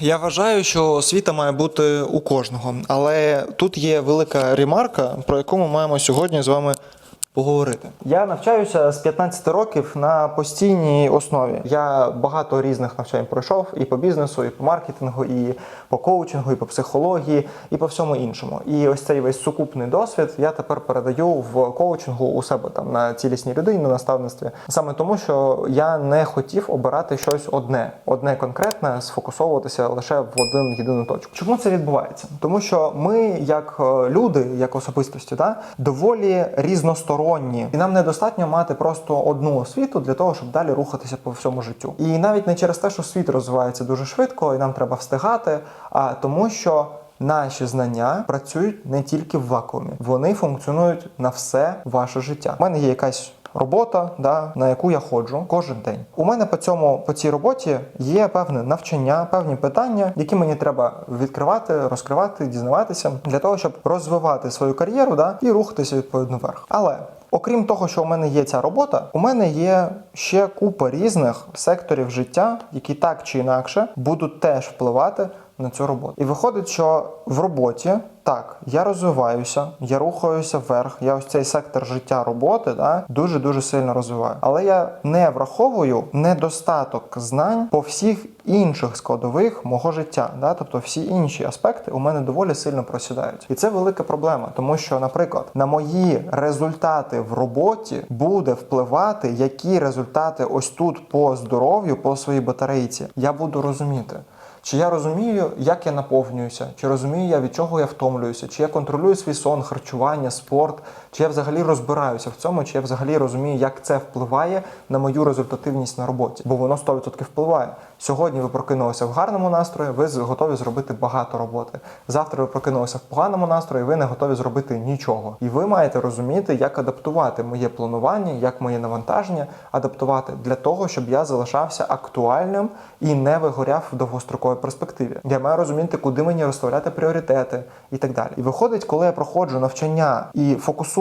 Я вважаю, що освіта має бути у кожного, але тут є велика ремарка, про яку ми маємо сьогодні з вами поговорити. Я навчаюся з 15 років на постійній основі. Я багато різних навчань пройшов і по бізнесу, і по маркетингу, і по коучингу, і по психології, і по всьому іншому. І ось цей весь сукупний досвід я тепер передаю в коучингу у себе там на цілісній людині, на наставництві. Саме тому, що я не хотів обирати щось одне, одне конкретне, сфокусовуватися лише в один єдину точку. Чому це відбувається? Тому що ми, як е, люди, як особистості, да, доволі різносторонні, і нам недостатньо мати просто одну освіту для того, щоб далі рухатися по всьому життю. І навіть не через те, що світ розвивається дуже швидко, і нам треба встигати, а тому, що Наші знання працюють не тільки в вакуумі, вони функціонують на все ваше життя. У мене є якась робота, да, на яку я ходжу кожен день. У мене по цьому по цій роботі є певне навчання, певні питання, які мені треба відкривати, розкривати, дізнаватися для того, щоб розвивати свою кар'єру да, і рухатися відповідно вверх. Але Окрім того, що у мене є ця робота, у мене є ще купа різних секторів життя, які так чи інакше будуть теж впливати на цю роботу. І виходить, що в роботі так, я розвиваюся, я рухаюся вверх. Я ось цей сектор життя роботи да, дуже дуже сильно розвиваю. Але я не враховую недостаток знань по всіх інших складових мого життя. Да? Тобто всі інші аспекти у мене доволі сильно просідають. І це велика проблема, тому що, наприклад, на мої результати в роботі буде впливати, які результати ось тут по здоров'ю, по своїй батарейці. Я буду розуміти. Чи я розумію, як я наповнююся, чи розумію я від чого я втомлююся, чи я контролюю свій сон, харчування, спорт, чи я взагалі розбираюся в цьому, чи я взагалі розумію, як це впливає на мою результативність на роботі, бо воно 100% впливає. Сьогодні ви прокинулися в гарному настрої, ви готові зробити багато роботи. Завтра ви прокинулися в поганому настрої, ви не готові зробити нічого. І ви маєте розуміти, як адаптувати моє планування, як моє навантаження адаптувати для того, щоб я залишався актуальним і не вигоряв в довгостроковій перспективі. Я маю розуміти, куди мені розставляти пріоритети і так далі. І виходить, коли я проходжу навчання і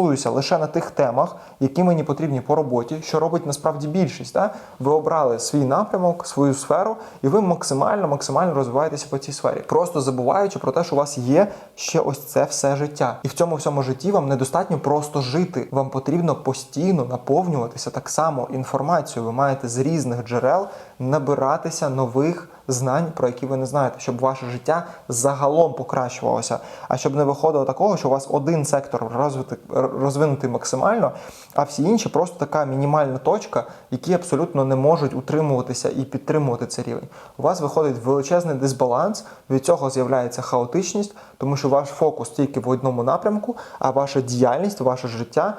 фокусуюся лише на тих темах, які мені потрібні по роботі, що робить насправді більшість. Да? Ви обрали свій напрямок, свою сферу, і ви максимально, максимально розвиваєтеся по цій сфері, просто забуваючи про те, що у вас є ще ось це все життя. І в цьому всьому житті вам недостатньо просто жити. Вам потрібно постійно наповнюватися так само інформацією. Ви маєте з різних джерел набиратися нових знань, про які ви не знаєте, щоб ваше життя загалом покращувалося. А щоб не виходило такого, що у вас один сектор розвитий, розвинутий максимально, а всі інші просто така мінімальна точка, які абсолютно не можуть утримуватися і підтримувати цей рівень. У вас виходить величезний дисбаланс, від цього з'являється хаотичність, тому що ваш фокус тільки в одному напрямку, а ваша діяльність, ваше життя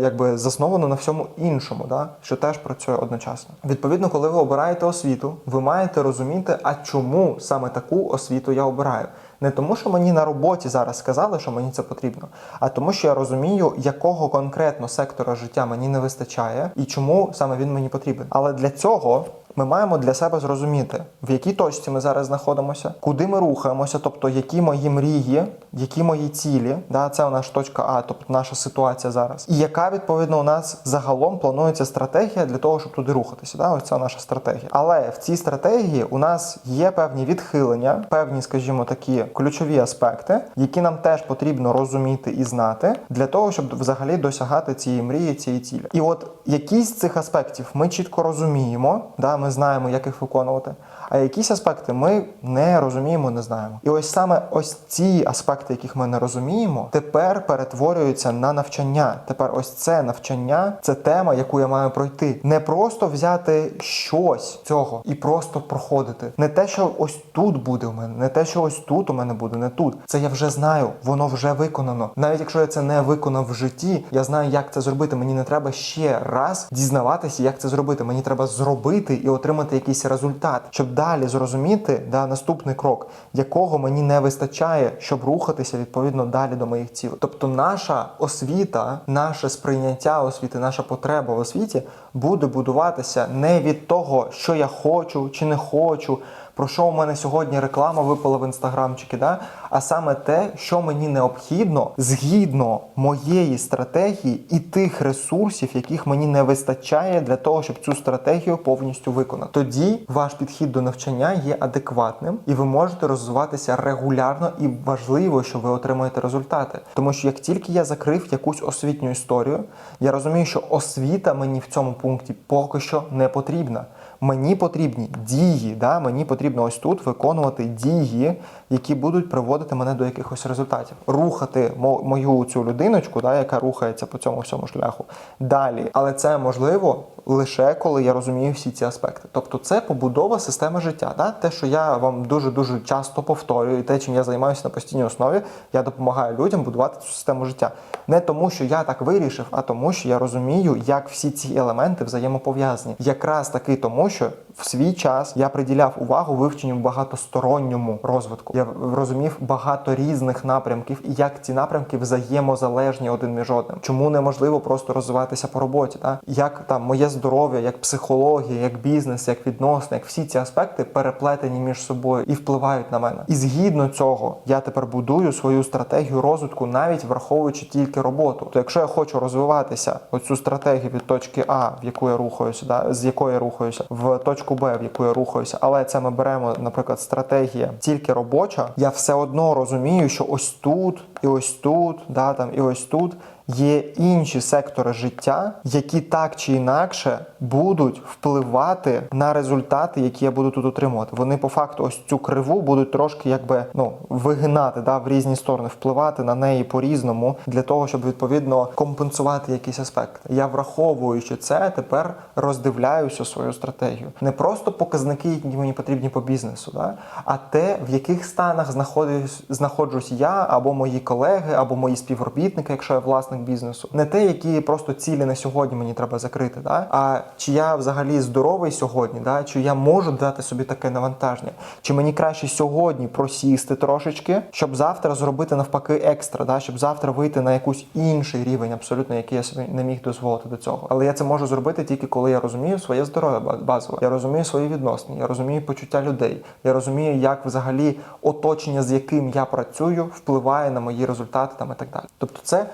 якби засновано на всьому іншому, да? що теж працює одночасно. Відповідно, коли ви обираєте освіту, ви маєте розуміти, а чому саме таку освіту я обираю. Не тому, що мені на роботі зараз сказали, що мені це потрібно, а тому, що я розумію, якого конкретно сектора життя мені не вистачає і чому саме він мені потрібен. Але для цього ми маємо для себе зрозуміти, в якій точці ми зараз знаходимося, куди ми рухаємося, тобто які мої мрії, які мої цілі, да, це наша точка А, тобто наша ситуація зараз, і яка відповідно у нас загалом планується стратегія для того, щоб туди рухатися. Да, ось це наша стратегія. Але в цій стратегії у нас є певні відхилення, певні, скажімо, такі ключові аспекти, які нам теж потрібно розуміти і знати для того, щоб взагалі досягати цієї мрії, цієї цілі. І от якісь з цих аспектів ми чітко розуміємо, да, ми знаємо, як їх виконувати. А якісь аспекти ми не розуміємо, не знаємо. І ось саме ось ці аспекти, яких ми не розуміємо, тепер перетворюються на навчання. Тепер ось це навчання, це тема, яку я маю пройти. Не просто взяти щось цього і просто проходити. Не те, що ось тут буде у мене, не те, що ось тут у мене буде, не тут. Це я вже знаю, воно вже виконано. Навіть якщо я це не виконав в житті, я знаю, як це зробити. Мені не треба ще раз дізнаватися, як це зробити. Мені треба зробити і отримати якийсь результат, щоб далі зрозуміти да, наступний крок, якого мені не вистачає, щоб рухатися відповідно далі до моїх цілей. Тобто, наша освіта, наше сприйняття освіти, наша потреба в освіті буде будуватися не від того, що я хочу чи не хочу. Про що у мене сьогодні реклама випала в інстаграмчики, да? а саме те, що мені необхідно згідно моєї стратегії і тих ресурсів, яких мені не вистачає для того, щоб цю стратегію повністю виконати. Тоді ваш підхід до навчання є адекватним, і ви можете розвиватися регулярно і важливо, що ви отримуєте результати. Тому що як тільки я закрив якусь освітню історію, я розумію, що освіта мені в цьому пункті поки що не потрібна. Мені потрібні дії, да? мені потрібно ось тут виконувати дії, які будуть приводити мене до якихось результатів, рухати мо- мою цю людиночку, да, яка рухається по цьому всьому шляху далі. Але це можливо лише коли я розумію всі ці аспекти. Тобто, це побудова системи життя. Да? Те, що я вам дуже дуже часто повторюю, і те, чим я займаюся на постійній основі, я допомагаю людям будувати цю систему життя. Не тому, що я так вирішив, а тому, що я розумію, як всі ці елементи взаємопов'язані. Якраз таки тому, що в свій час я приділяв увагу вивченню багатосторонньому розвитку. Я розумів багато різних напрямків і як ці напрямки взаємозалежні один між одним. Чому неможливо просто розвиватися по роботі? Та? Як там моє здоров'я, як психологія, як бізнес, як відносини, як всі ці аспекти переплетені між собою і впливають на мене. І згідно цього я тепер будую свою стратегію розвитку, навіть враховуючи тільки роботу. То якщо я хочу розвиватися, оцю стратегію від точки А, в яку я рухаюся, да, з якої я рухаюся, в точку Б, в яку я рухаюся, але це ми беремо, наприклад, стратегія тільки робоча, я все одно розумію, що ось тут і ось тут, да, там і ось тут. Є інші сектори життя, які так чи інакше будуть впливати на результати, які я буду тут отримувати. Вони по факту ось цю криву будуть трошки якби ну вигинати да, в різні сторони, впливати на неї по-різному для того, щоб відповідно компенсувати якісь аспекти. Я враховуючи це, тепер роздивляюся свою стратегію. Не просто показники, які мені потрібні по бізнесу, да, а те, в яких станах знаходжусь, знаходжусь я або мої колеги, або мої співробітники, якщо я власник бізнесу. Не те, які просто цілі на сьогодні мені треба закрити, да? а чи я взагалі здоровий сьогодні, да? чи я можу дати собі таке навантаження, чи мені краще сьогодні просісти трошечки, щоб завтра зробити навпаки екстра, да? щоб завтра вийти на якийсь інший рівень, абсолютно, який я собі не міг дозволити до цього. Але я це можу зробити тільки коли я розумію своє здоров'я базове. Я розумію свої відносини, я розумію почуття людей, я розумію, як взагалі оточення, з яким я працюю, впливає на мої результати там і так далі. Тобто, це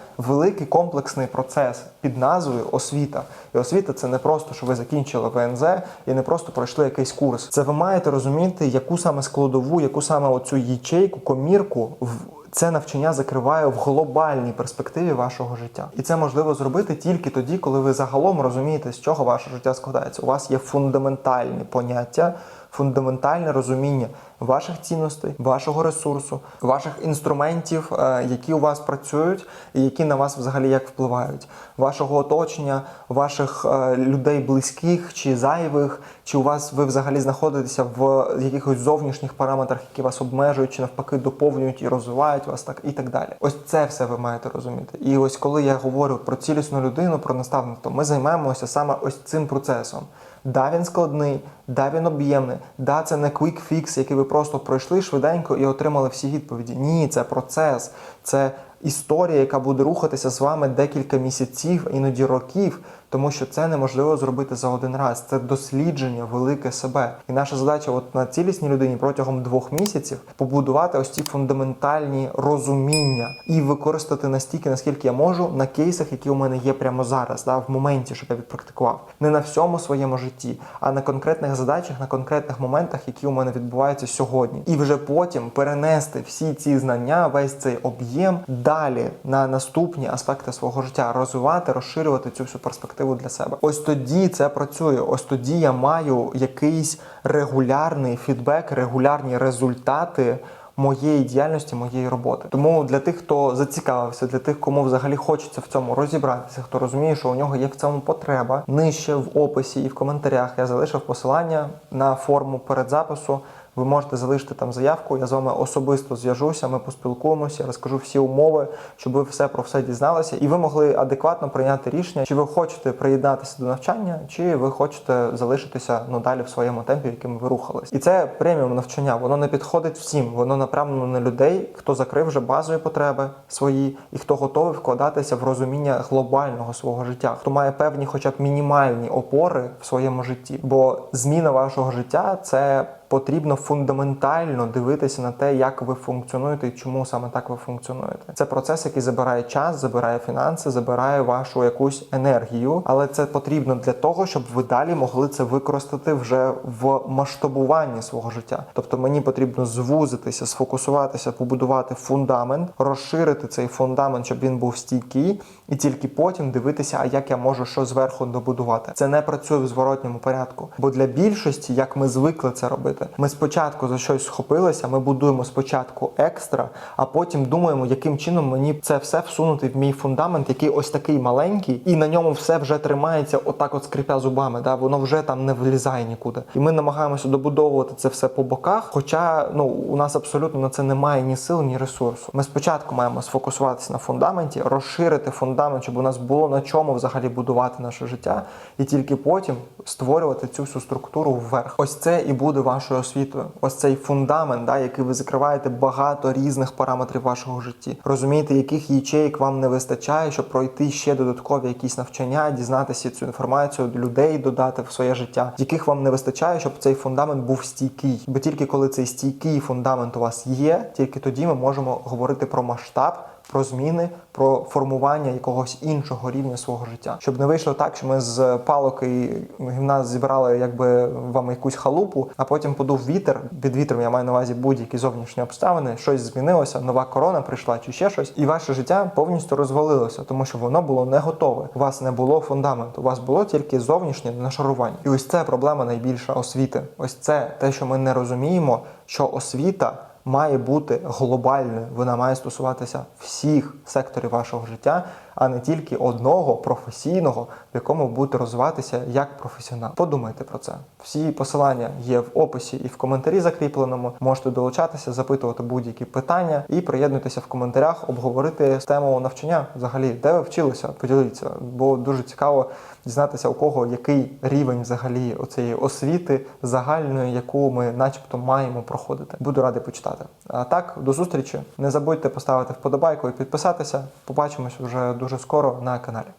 великий комплексний процес під назвою освіта. І освіта це не просто, що ви закінчили ВНЗ і не просто пройшли якийсь курс. Це ви маєте розуміти, яку саме складову, яку саме оцю ячейку, комірку в це навчання закриває в глобальній перспективі вашого життя. І це можливо зробити тільки тоді, коли ви загалом розумієте, з чого ваше життя складається. У вас є фундаментальні поняття, фундаментальне розуміння ваших цінностей, вашого ресурсу, ваших інструментів, е, які у вас працюють, і які на вас взагалі як впливають, вашого оточення, ваших е, людей близьких чи зайвих, чи у вас ви взагалі знаходитеся в якихось зовнішніх параметрах, які вас обмежують, чи навпаки доповнюють і розвивають вас, так і так далі. Ось це все ви маєте розуміти. І ось коли я говорю про цілісну людину, про наставництво, ми займаємося саме ось цим процесом. Да, він складний, да, він об'ємний, да, це не квік-фікс, який ви просто пройшли швиденько і отримали всі відповіді. Ні, це процес, це історія, яка буде рухатися з вами декілька місяців, іноді років, тому що це неможливо зробити за один раз. Це дослідження велике себе. І наша задача, от на цілісній людині протягом двох місяців побудувати ось ці фундаментальні розуміння і використати настільки, наскільки я можу, на кейсах, які у мене є прямо зараз, да, в моменті, щоб я відпрактикував. Не на всьому своєму житті, а на конкретних задачах, на конкретних моментах, які у мене відбуваються сьогодні. І вже потім перенести всі ці знання, весь цей об'єм далі на наступні аспекти свого життя, розвивати, розширювати цю всю перспективу для себе. Ось тоді це працює. Ось тоді я маю якийсь регулярний фідбек, регулярні результати. Моєї діяльності, моєї роботи. Тому для тих, хто зацікавився, для тих, кому взагалі хочеться в цьому розібратися, хто розуміє, що у нього є в цьому потреба, нижче в описі і в коментарях я залишив посилання на форму передзапису. Ви можете залишити там заявку, я з вами особисто зв'яжуся, ми поспілкуємося, розкажу всі умови, щоб ви все про все дізналися, і ви могли адекватно прийняти рішення, чи ви хочете приєднатися до навчання, чи ви хочете залишитися ну далі в своєму темпі, яким ви рухались. І це преміум навчання. Воно не підходить всім, воно направлено на людей, хто закрив вже базові потреби свої, і хто готовий вкладатися в розуміння глобального свого життя, хто має певні, хоча б мінімальні опори в своєму житті. Бо зміна вашого життя це потрібно фундаментально дивитися на те, як ви функціонуєте і чому саме так ви функціонуєте. Це процес, який забирає час, забирає фінанси, забирає вашу якусь енергію, але це потрібно для того, щоб ви далі могли це використати вже в масштабуванні свого життя. Тобто мені потрібно звузитися, сфокусуватися, побудувати фундамент, розширити цей фундамент, щоб він був стійкий, і тільки потім дивитися, а як я можу що зверху добудувати. Це не працює в зворотньому порядку. Бо для більшості, як ми звикли це робити, ми спочатку за щось схопилися, ми будуємо спочатку екстра, а потім думаємо, яким чином мені це все всунути в мій фундамент, який ось такий маленький, і на ньому все вже тримається, отак, от скрипя зубами. Да? Воно вже там не влізає нікуди. І ми намагаємося добудовувати це все по боках. Хоча ну у нас абсолютно на це немає ні сил, ні ресурсу. Ми спочатку маємо сфокусуватися на фундаменті, розширити фундамент, щоб у нас було на чому взагалі будувати наше життя, і тільки потім створювати цю всю структуру вверх. Ось це і буде вашою освітою. Ось цей фундамент, да, який ви закриваєте багато різних параметрів вашого житті. Розумієте, яких ячеїк вам не вистачає, щоб пройти ще додаткові якісь навчання, дізнатися цю інформацію, людей додати в своє життя, яких вам не вистачає, щоб цей фундамент був стійкий. Бо тільки коли цей стійкий фундамент у вас є, тільки тоді ми можемо говорити про масштаб. Про зміни, про формування якогось іншого рівня свого життя, щоб не вийшло так, що ми з палок і гімна зібрали якби вам якусь халупу, а потім подув вітер. Під вітром я маю на увазі будь-які зовнішні обставини, щось змінилося, нова корона прийшла чи ще щось, і ваше життя повністю розвалилося, тому що воно було не готове. У вас не було фундаменту, у вас було тільки зовнішнє нашарування. І ось це проблема найбільша освіти. Ось це те, що ми не розуміємо, що освіта має бути глобальною. Вона має стосуватися всіх секторів вашого життя, а не тільки одного професійного, в якому будете розвиватися як професіонал. Подумайте про це. Всі посилання є в описі і в коментарі закріпленому. Можете долучатися, запитувати будь-які питання і приєднуйтеся в коментарях, обговорити тему навчання взагалі, де ви вчилися. Поділіться, бо дуже цікаво дізнатися, у кого який рівень взагалі оцієї освіти загальної, яку ми, начебто, маємо проходити. Буду радий почитати. А так, до зустрічі. Не забудьте поставити вподобайку і підписатися. Побачимось вже дуже скоро на каналі.